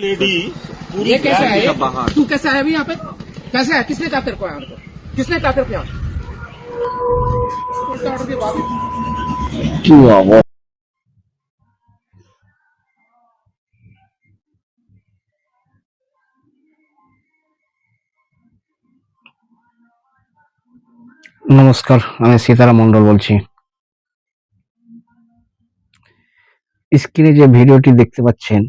Lady पूरी ये कैसे गैर है के बाहर तू कैसे आया अभी यहाँ पे कैसे है किसने कहा तेरे को यहाँ पे किसने कहा तेरे को यहाँ उल्टा ऑर्डर की बात है। কি অবস্থা নমস্কার আমি সীতারা মন্ডল বলছি স্ক্রিনে যে ভিডিওটি দেখতে পাচ্ছেন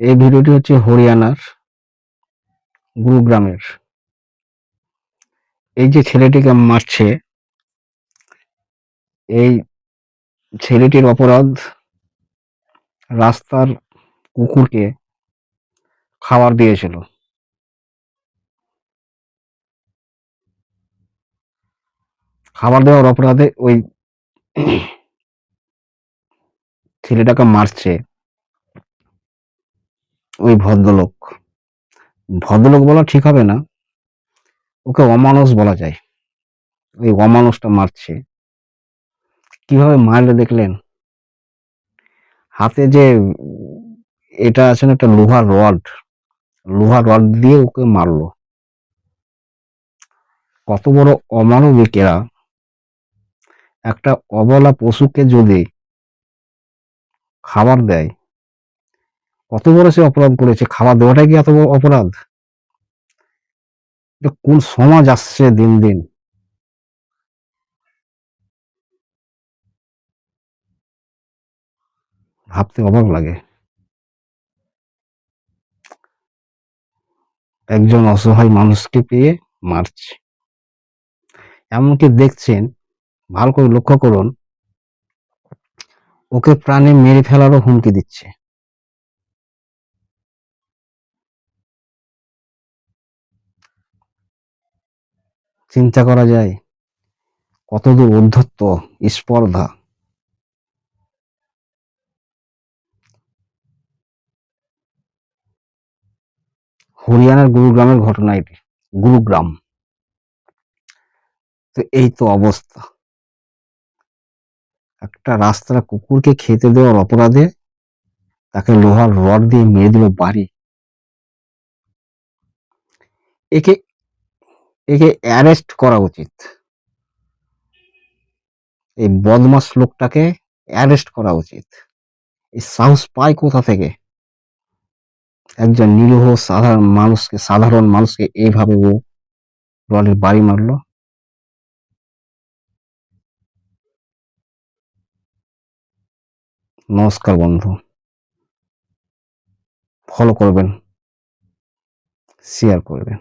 এই ভিডিওটি হচ্ছে হরিয়ানার গুরুগ্রামের। এই যে ছেলেটিকে মারছে, এই ছেলেটির অপরাধ রাস্তার কুকুরকে খাবার দিয়েছিল। খাবার দেওয়ার অপরাধে ওই ছেলেটাকে মারছে। ওই ভদ্রলোক। ভদ্রলোক বলা ঠিক হবে না। ওকে অমানুষ বলা যায়। ওই অমানুষটা মারছে। কীভাবে মারলে দেখলেন? হাতে যে এটা আছে না একটা লোহার রড। লোহার রড দিয়ে ওকে মারলো। কত বড় অমানবিকেরা। একটা অবলা পশুকে যদি খাবার দেয় কত বড় সে অপরাধ করেছে খাবার দেওয়াটাই কি এত বড় অপরাধ? কোন সমাজ আসছে দিন দিন? ভাবতে অবাক লাগে। একজন অসহায় মানুষকে পেয়ে মারছে। এমনকি দেখছেন, ভালো করে লক্ষ্য করুন, ওকে প্রাণে মেরে ফেলারও হুমকি দিচ্ছে। চিন্তা করা যায়। কতদূর উদ্ধত্ত স্পর্ধা। হরিয়ানার গুরুগ্রামের ঘটনা এটি। গুরুগ্রাম। তো এই তো অবস্থা। একটা রাস্তার কুকুরকে খেতে দেওয়ার অপরাধে তাকে লোহার রড দিয়ে মেরে দিল বাড়ি। একে একে অ্যারেস্ট করা উচিত। এই বদমাস লোকটাকে অ্যারেস্ট করা উচিত। এই সাহস পায় কোথা থেকে? একজন নিরীহ সাধারণ মানুষকে সাধারণ মানুষকে এইভাবে ও রডের বাড়ি মারলো। নমস্কার বন্ধু। ফলো করবেন শেয়ার করবেন।